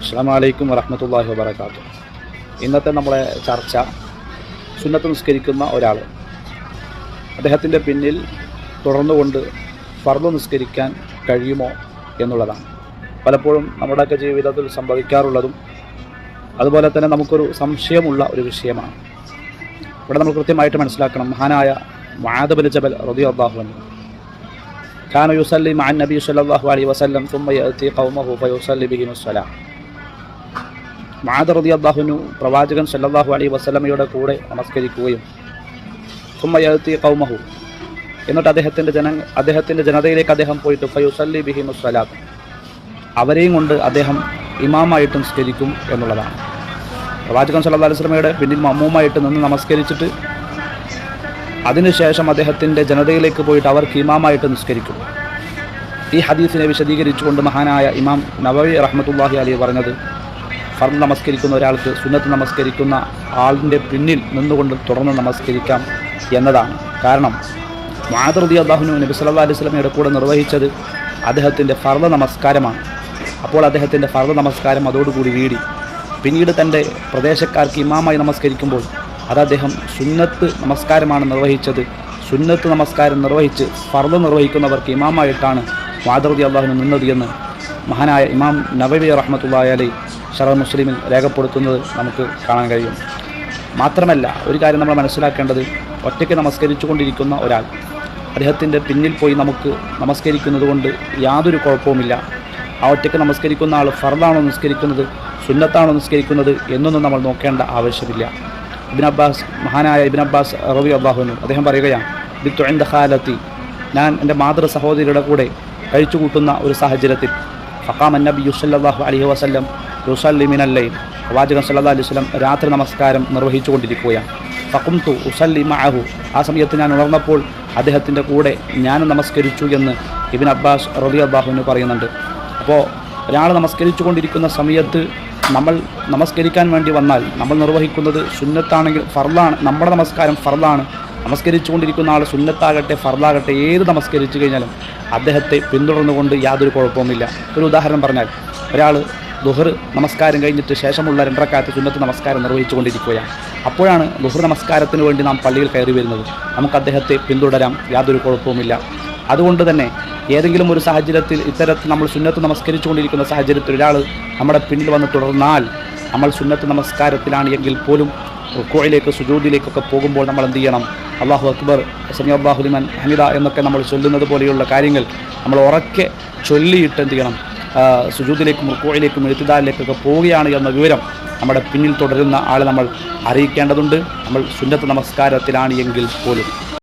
അസ്സാമലൈക്കും വറഹമത്തല്ലാഹി വബർക്കാത്തു ഇന്നത്തെ നമ്മളെ ചർച്ച സുന്നത്ത് നിസ്കരിക്കുന്ന ഒരാൾ അദ്ദേഹത്തിന്റെ പിന്നിൽ തുടർന്നുകൊണ്ട് ഫർദ് നിസ്കരിക്കാൻ കഴിയുമോ എന്നുള്ളതാണ്. പലപ്പോഴും നമ്മുടെയൊക്കെ ജീവിതത്തിൽ സംഭവിക്കാറുള്ളതും അതുപോലെ തന്നെ നമുക്കൊരു സംശയമുള്ള ഒരു വിഷയമാണ്. ഇവിടെ നമ്മൾ കൃത്യമായിട്ട് മനസ്സിലാക്കണം. മഹാനായ മാധബൽ ജബൽ റബി അള്ളാഹുവിന് ഖാൻ യുസല്ലി മാൻ നബി സല്ലാഹു അലി വസല്ലം തുമ്മ യഅതി ഖൗമഹു ഫയുസല്ലി ബിഹിമുസ്സലാം. മാതൃതി അള്ളാഹുനു പ്രവാചകൻ സല്ലാഹു അലൈ വസ്ലമയുടെ കൂടെ നമസ്കരിക്കുകയും സുമ്മയത്തി കൗമഹു എന്നിട്ട് അദ്ദേഹത്തിന്റെ ജന അദ്ദേഹത്തിന്റെ ജനതയിലേക്ക് അദ്ദേഹം പോയിട്ട് ഫയുസല്ലി ബിഹി മുസ്വലാത്ത് അവരെയും കൊണ്ട് അദ്ദേഹം ഇമാമായിട്ട് നിസ്കരിക്കും എന്നുള്ളതാണ്. പ്രവാചകൻ സല്ലാ അലുസ്ലമയുടെ പിന്നിൽ മമ്മൂമായിട്ട് നിന്ന് നമസ്കരിച്ചിട്ട് അതിനുശേഷം അദ്ദേഹത്തിന്റെ ജനതയിലേക്ക് പോയിട്ട് അവർക്ക് ഇമാമായിട്ട് നിസ്കരിക്കും. ഈ ഹദീസിനെ വിശദീകരിച്ചുകൊണ്ട് മഹാനായ ഇമാം നവവി റഹ്മത്തുല്ലാഹി അലി പറഞ്ഞത് ഫർദ് നമസ്കരിക്കുന്ന ഒരാൾക്ക് സുന്നത്ത് നമസ്കരിക്കുന്ന ആളിന്റെ പിന്നിൽ നിന്നുകൊണ്ട് തുടർന്ന് നമസ്കരിക്കാം എന്നതാണ്. കാരണം മാതൃതി അള്ളാഹുനു നബി സല്ലാ അലൈഹി സ്വലമയുടെ കൂടെ നിർവഹിച്ചത് അദ്ദേഹത്തിന്റെ ഫർദ നമസ്കാരമാണ്. അപ്പോൾ അദ്ദേഹത്തിന്റെ ഫർദ നമസ്കാരം അതോടുകൂടി വീടി. പിന്നീട് തന്റെ പ്രദേശക്കാർക്ക് ഇമാമായി നമസ്കരിക്കുമ്പോൾ അത് അദ്ദേഹം സുന്നത്ത് നമസ്കാരമാണ് നിർവഹിച്ചത്. സുന്നത്ത് നമസ്കാരം നിർവഹിച്ച് ഫർദ് നിർവഹിക്കുന്നവർക്ക് ഇമാമായിട്ടാണ് മാതൃതി അള്ളാഹുനു നിന്നത് എന്ന് മഹാനായ ഇമാം നബവി റഹ്മത്തുള്ളാഹി അലൈ ഷറ മുസ്ലിമിൽ രേഖപ്പെടുത്തുന്നത് നമുക്ക് കാണാൻ കഴിയും. മാത്രമല്ല ഒരു കാര്യം നമ്മൾ മനസ്സിലാക്കേണ്ടത് ഒറ്റയ്ക്ക് നമസ്കരിച്ചു കൊണ്ടിരിക്കുന്ന ഒരാൾ അദ്ദേഹത്തിന്റെ പിന്നിൽ പോയി നമുക്ക് നമസ്കരിക്കുന്നത് കൊണ്ട് യാതൊരു കുഴപ്പവുമില്ല. ആ ഒറ്റയ്ക്ക് നമസ്കരിക്കുന്ന ആൾ ഫർദാണോ നിസ്കരിക്കുന്നത് സുന്നത്താണോ നിസ്കരിക്കുന്നത് എന്നൊന്നും നമ്മൾ നോക്കേണ്ട ആവശ്യമില്ല. ഇബിൻ അബ്ബാസ് മഹാനായ ഇബിൻ അബ്ബാസ് റബി അബ്ബാഹുനു അദ്ദേഹം പറയുകയാണ് ബിത്തു എന്റെ ഖാലത്തി. ഞാൻ എന്റെ മാതൃ സഹോദരിയുടെ കൂടെ കഴിച്ചു കൂട്ടുന്ന ഒരു സാഹചര്യത്തിൽ ഫക്കാം നബി യുസല്ലാഹു അലഹി വസ്ലം യുസല്ലി മിനല്ലൈൻ പ്രവാചകൻ സല്ലാ അലൈഹി സ്വലം രാത്രി നമസ്കാരം നിർവഹിച്ചുകൊണ്ടിരിക്കുകയാണ്. ഫക്കുംതു ഉസല്ലി മഅഹു. ആ സമയത്ത് ഞാൻ ഉണർന്നപ്പോൾ അദ്ദേഹത്തിന്റെ കൂടെ ഞാൻ നമസ്കരിച്ചു എന്ന് ഇബിൻ അബ്ബാസ് റബി അബ്ബാഹുവിന് പറയുന്നുണ്ട്. അപ്പോൾ ഒരാൾ നമസ്കരിച്ചു കൊണ്ടിരിക്കുന്ന സമയത്ത് നമ്മൾ നമസ്കരിക്കാൻ വേണ്ടി വന്നാൽ നമ്മൾ നിർവഹിക്കുന്നത് സുന്നത്താണെങ്കിൽ ഫർദാണ് നമ്മുടെ നമസ്കാരം ഫർദാണ് നമസ്കരിച്ചുകൊണ്ടിരിക്കുന്ന ആൾ സുന്നത്താകട്ടെ ഫർദാകട്ടെ ഏത് നമസ്കരിച്ചു കഴിഞ്ഞാലും അദ്ദേഹത്തെ പിന്തുടർന്നുകൊണ്ട് യാതൊരു കുഴപ്പവുമില്ല. ഒരു ഉദാഹരണം പറഞ്ഞാൽ ഒരാൾ ദുഹർ നമസ്കാരം കഴിഞ്ഞിട്ട് ശേഷമുള്ള രണ്ടരക്കാലത്ത് സുന്നത്ത് നമസ്കാരം നിർവഹിച്ചുകൊണ്ടിരിക്കുകയാണ്. അപ്പോഴാണ് ദുഹർ നമസ്കാരത്തിന് വേണ്ടി നാം പള്ളിയിൽ കയറി വരുന്നത്. നമുക്ക് അദ്ദേഹത്തെ പിന്തുടരാം യാതൊരു കുഴപ്പവുമില്ല. അതുകൊണ്ട് തന്നെ ഏതെങ്കിലും ഒരു സാഹചര്യത്തിൽ ഇത്തരത്തിൽ നമ്മൾ സുന്നത്ത് നമസ്കരിച്ചുകൊണ്ടിരിക്കുന്ന സാഹചര്യത്തിൽ ഒരാൾ നമ്മുടെ പിന്നിൽ വന്ന് തുടർന്നാൽ നമ്മൾ സുന്നത്ത് നമസ്കാരത്തിലാണ് എങ്കിൽ പോലും റുക്കോയിലേക്ക് സുജൂദിലേക്കൊക്കെ പോകുമ്പോൾ നമ്മൾ എന്ത് ചെയ്യണം? അള്ളാഹു അക്ബർ സമി അബ്ബാഹുലിമൻ ഹമിദ എന്നൊക്കെ നമ്മൾ ചൊല്ലുന്നത് പോലെയുള്ള കാര്യങ്ങൾ നമ്മൾ ഉറക്കെ ചൊല്ലിയിട്ട് എന്ത് ചെയ്യണം? സുജൂദിലേക്കും റുക്കോയിലേക്കും എഴുത്തുദാരിലേക്കൊക്കെ പോവുകയാണ് എന്ന വിവരം നമ്മുടെ പിന്നിൽ തുടരുന്ന ആളെ നമ്മൾ അറിയിക്കേണ്ടതുണ്ട്. നമ്മൾ സുന്നത്ത് നമസ്കാരത്തിലാണ് എങ്കിൽ പോലും.